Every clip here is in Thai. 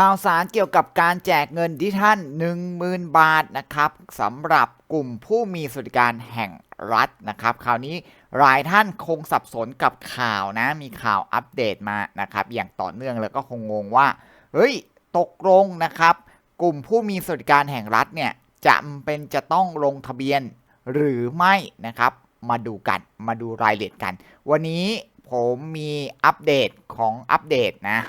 ข่าวสารเกี่ยวกับการแจกเงินดิจิทัล10,000 บาทนะครับสำหรับกลุ่มผู้มีสวัสดิการแห่งรัฐนะครับคราวนี้หลายท่านคงสับสนกับข่าวนะ มีข่าวอัปเดตมานะครับ อย่างต่อเนื่องแล้วก็คงงงว่า เฮ้ย ตกลงนะครับ กลุ่มผู้มีสวัสดิการแห่งรัฐเนี่ยจำเป็นจะต้องลงทะเบียนหรือไม่นะครับ มาดูกัน มาดูรายละเอียดกัน วันนี้ผมมีอัปเดตของอัปเดตนะ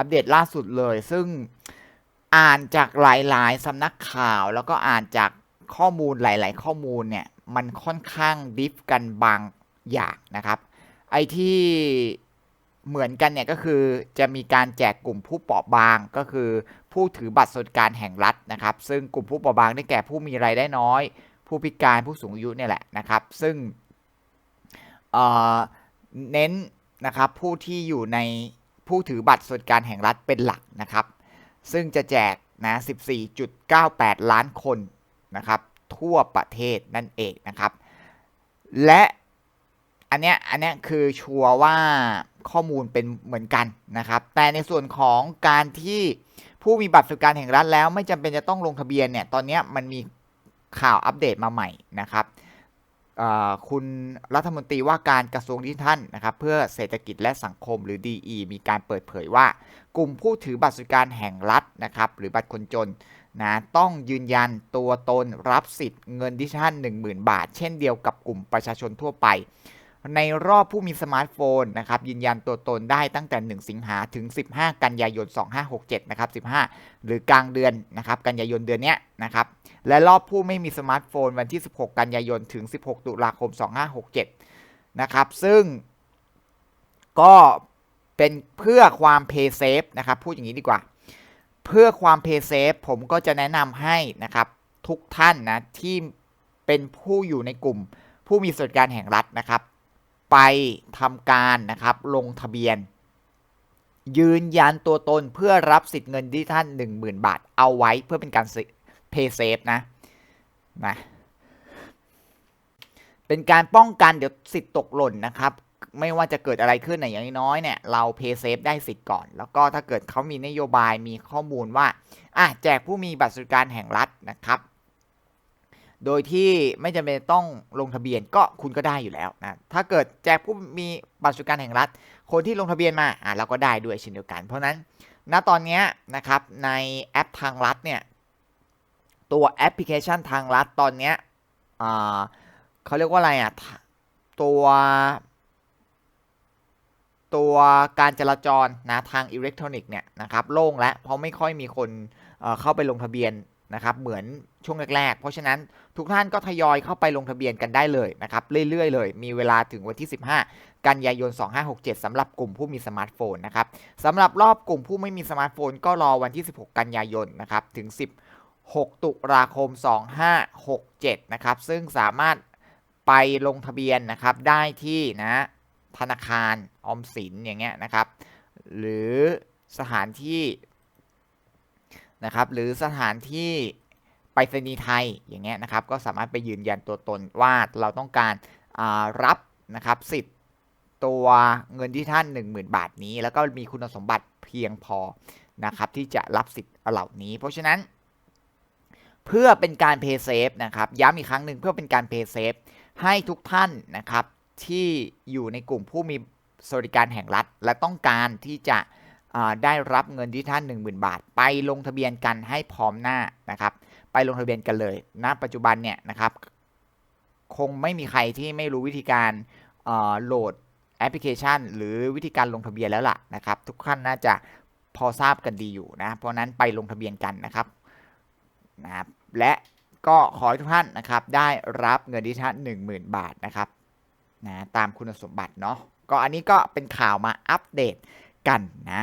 อัปเดตล่าสุดเลย ซึ่งอ่านจากหลาย ๆสำนักข่าว แล้วก็อ่านจากข้อมูลหลาย ๆ ข้อมูลเนี่ย มันค่อนข้างดิฟกันบางอย่างนะครับ ไอที่เหมือนกันเนี่ยก็คือจะมีการแจกกลุ่มผู้เปราะบางก็คือ ผู้ถือบัตรสวัสดิการแห่งรัฐนะครับ ซึ่งกลุ่มผู้เปราะบางได้แก่ผู้มีรายได้น้อย ผู้พิการผู้สูงอายุเนี่ยแหละนะครับ ซึ่งเเน้นนะครับผู้ที่อยู่ใน ผู้ถือบัตรสวัสดิการแห่งรัฐเป็นหลักนะครับ ซึ่งจะแจกนะ 14.98 ล้านคนนะครับทั่วประเทศนั่นเองนะครับ และอันเนี้ยอันเนี้ยคือชัวร์ว่าข้อมูลเป็นเหมือนกันนะครับ แต่ในส่วนของการที่ผู้มีบัตรสวัสดิการแห่งรัฐแล้ว ไม่จำเป็นจะต้องลงทะเบียนเนี่ยตอนนี้มันมีข่าวอัปเดตมาใหม่นะครับ คุณรัฐมนตรีว่าการกระทรวงดิจิทัลนะครับเพื่อเศรษฐกิจและสังคมหรือ DE มีการเปิดเผยว่า กลุ่มผู้ถือบัตรสวัสดิการแห่งรัฐนะครับหรือบัตรคนจนนะต้องยืนยันตัวตนรับสิทธิ์เงินดิจิทัล10,000 บาท เช่นเดียวกับกลุ่มประชาชนทั่วไป ในรอบผู้มีสมาร์ทโฟนนะครับยืนยันตัวตนได้ตั้งแต่ 1 สิงหาถึง 15 กันยายน 2567 นะครับ 15 หรือกลางเดือนนะครับ กันยายนเดือนนี้นะครับ และรอบผู้ไม่มีสมาร์ทโฟนวันที่ 16 กันยายนถึง 16 ตุลาคม 2567 นะครับ ซึ่งก็เป็นเพื่อความเพย์เซฟนะครับ พูดอย่างนี้ดีกว่า เพื่อความเพย์เซฟผมก็จะแนะนำให้นะครับทุกท่านนะที่เป็นผู้อยู่ในกลุ่มผู้มีสวัสดิการแห่งรัฐนะครับ ไปทำการนะครับลงทะเบียน ยืนยันตัวตนเพื่อรับสิทธิ์เงินที่ท่าน10,000 บาท เอาไว้เพื่อเป็นการ pay safe นะนะเป็นการป้องกันเดี๋ยวสิทธิ์ตกหล่นนะครับไม่ว่าจะเกิดอะไรขึ้นเนี่ยอย่างน้อยเนี่ยเรา pay safe ได้สิทธิ์ก่อน แล้วก็ถ้าเกิดเขามีนโยบายมีข้อมูลว่าอะแจกผู้มีบัตรสวัสดิการแห่งรัฐนะครับ โดยที่ไม่จำเป็นต้องลงทะเบียนก็คุณก็ได้อยู่แล้วนะ ถ้าเกิดแจกผู้มีบัตรสวัสดิการแห่งรัฐ คนที่ลงทะเบียนมาอะเราก็ได้ด้วยเช่นเดียวกัน เพราะนั้นณตอนนี้นะครับในแอปทางรัฐเนี่ยตัวแอปพลิเคชันทางรัฐตอนนี้เขาเรียกว่าอะไรอะตัว ตัวการจราจรนะทางอิเล็กทรอนิกส์เนี่ยนะครับโล่งแล้วเพราะไม่ค่อยมีคนเเข้าไปลงทะเบียน นะครับเหมือนช่วงแรกๆ เพราะฉะนั้นทุกท่านก็ทยอยเข้าไปลงทะเบียนกันได้เลยนะครับเรื่อยๆเลย มีเวลาถึงวันที่ 15 กันยายน 2567สำหรับกลุ่มผู้มีสมาร์ทโฟนนะครับสำหรับรอบกลุ่มผู้ไม่มีสมาร์ทโฟน ก็รอวันที่ 16 กันยายนนะครับถึง 16 ตุลาคม 2567 นะครับซึ่งสามารถไปลงทะเบียนนะครับได้ที่นะธนาคารออมสินอย่างเงี้ยนะครับหรือสถานที่ นะครับ หรือสถานที่ไปรษณีย์ไทยอย่างเงี้ยนะครับ ก็สามารถไปยืนยันตัวตนว่าเราต้องการรับนะครับสิทธิ์ตัวเงินที่ท่าน 10,000 บาทนี้ แล้วก็มีคุณสมบัติเพียงพอนะครับที่จะรับสิทธิ์เหล่านี้ เพราะฉะนั้น เพื่อเป็นการเพย์เซฟนะครับย้ำอีกครั้งหนึ่งเพื่อเป็นการเพย์เซฟให้ทุกท่านนะครับที่อยู่ในกลุ่มผู้มีสวัสดิการแห่งรัฐ และต้องการที่จะ ได้รับเงินที่ท่าน10,000 บาท ไปลงทะเบียนกันให้พร้อมหน้านะครับ ไปลงทะเบียนกันเลยณนะปัจจุบันเนี่ยนะครับคงไม่มีใครที่ไม่รู้วิธีการโหลดแอปพลิเคชัน หรือวิธีการลงทะเบียนแล้วล่ะนะครับ ทุกท่านน่าจะพอทราบกันดีอยู่นะ เพราะนั้นไปลงทะเบียนกันนะครับนะครับ และก็ขอให้ทุกท่านนะครับได้รับเงินดิจิทัล10,000 บาทนะครับนะตามคุณสมบัติเนาะก็อันนี้ก็เป็นข่าวมาอัปเดตกันนะ